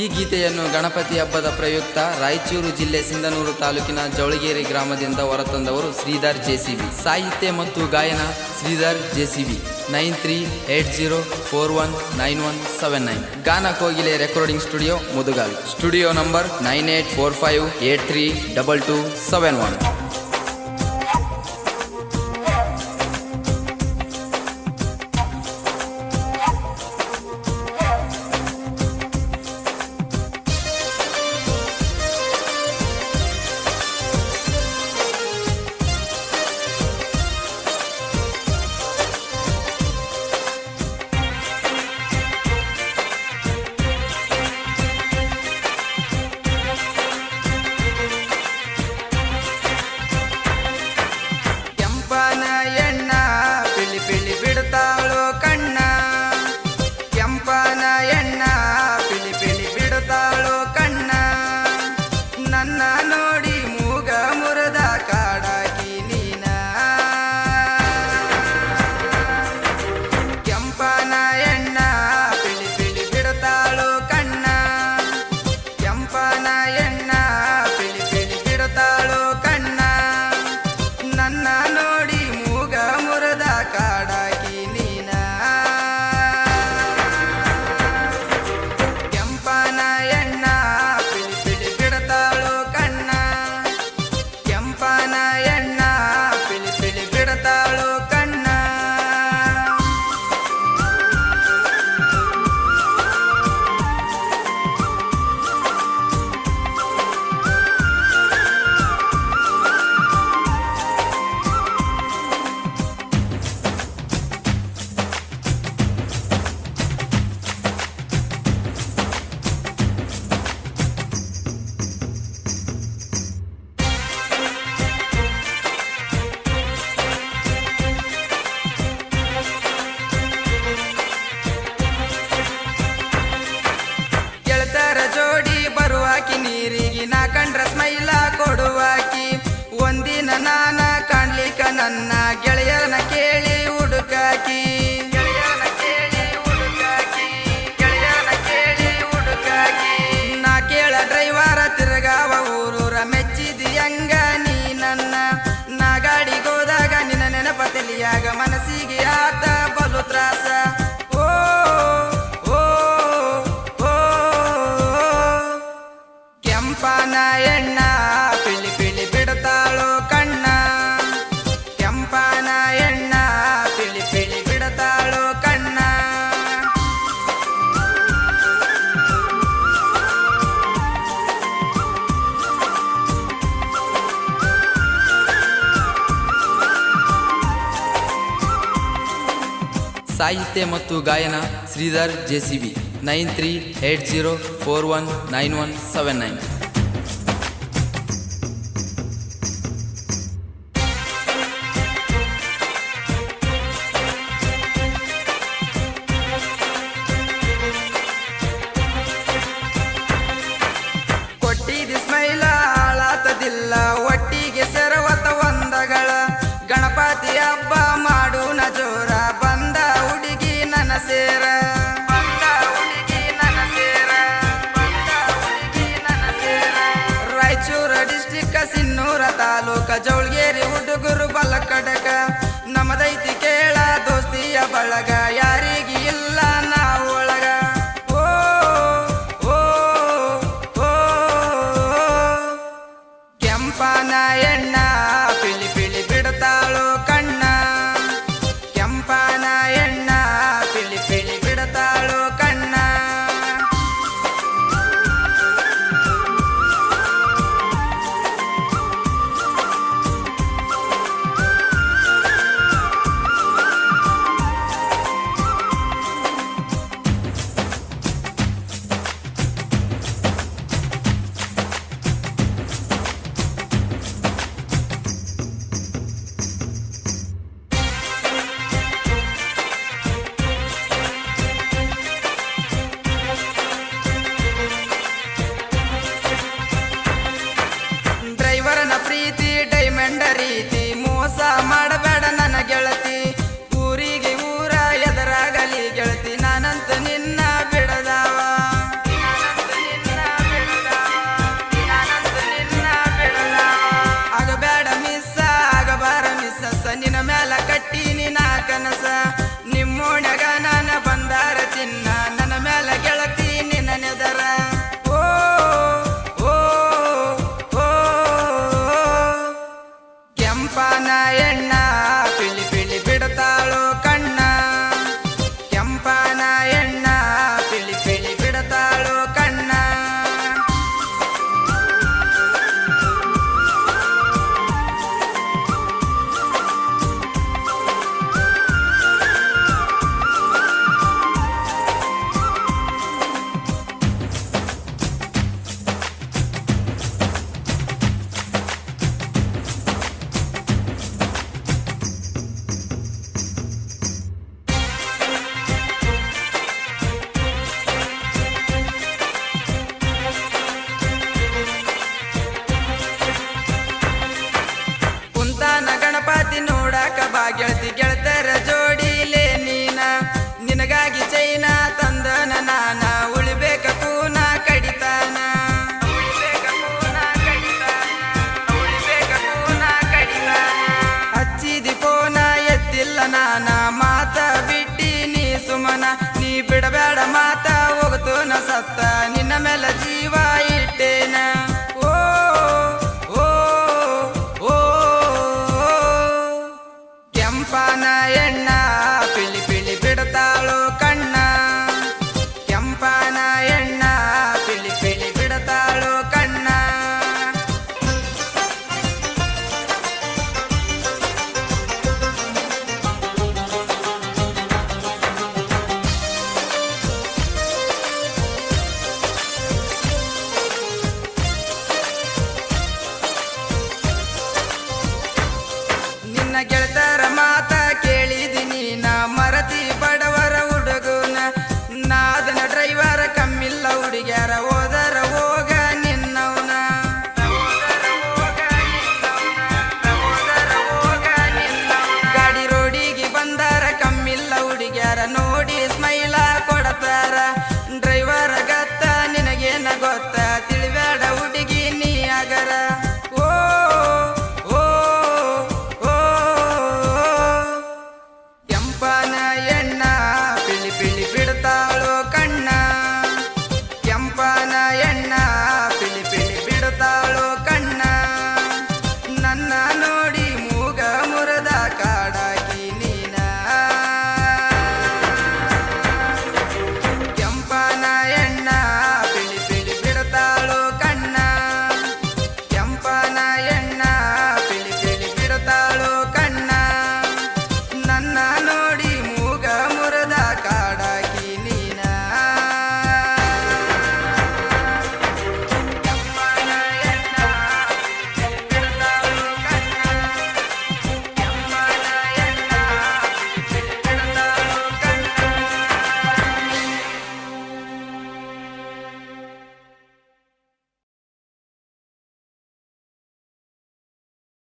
ಈ ಗೀತೆಯನ್ನು ಗಣಪತಿ ಹಬ್ಬದ ಪ್ರಯುಕ್ತ ರಾಯಚೂರು ಜಿಲ್ಲೆ ಸಿಂಧನೂರು ತಾಲೂಕಿನ ಜವಳಗೇರಿ ಗ್ರಾಮದಿಂದ ಹೊರತಂದವರು ಶ್ರೀಧರ್ ಜೆಸಿಬಿ. ಸಾಹಿತ್ಯ ಮತ್ತು ಗಾಯನ Sridhar JCB. Nine three eight zero four one nine one seven nine. ಗಾನ ಕೋಗಿಲೆ recording studio Mudgal studio number nine eight four five eight three double two seven one. ಸಾಹಿತ್ಯ ಮತ್ತು ಗಾಯನ Sridhar JCB nine three eight zero four one nine one seven nine. Javalgeri ಕಣ್ಣಿನ ಮ್ಯಾಲ ಕಟ್ಟಿ ನಿನ್ನ ಕನಸ ಬಿಡಬೇಡ ಮಾತ ಹೋಗ್ತು ನ ಸತ್ತ. ನಿನ್ನ ಮೇಲೆ ಜೀವ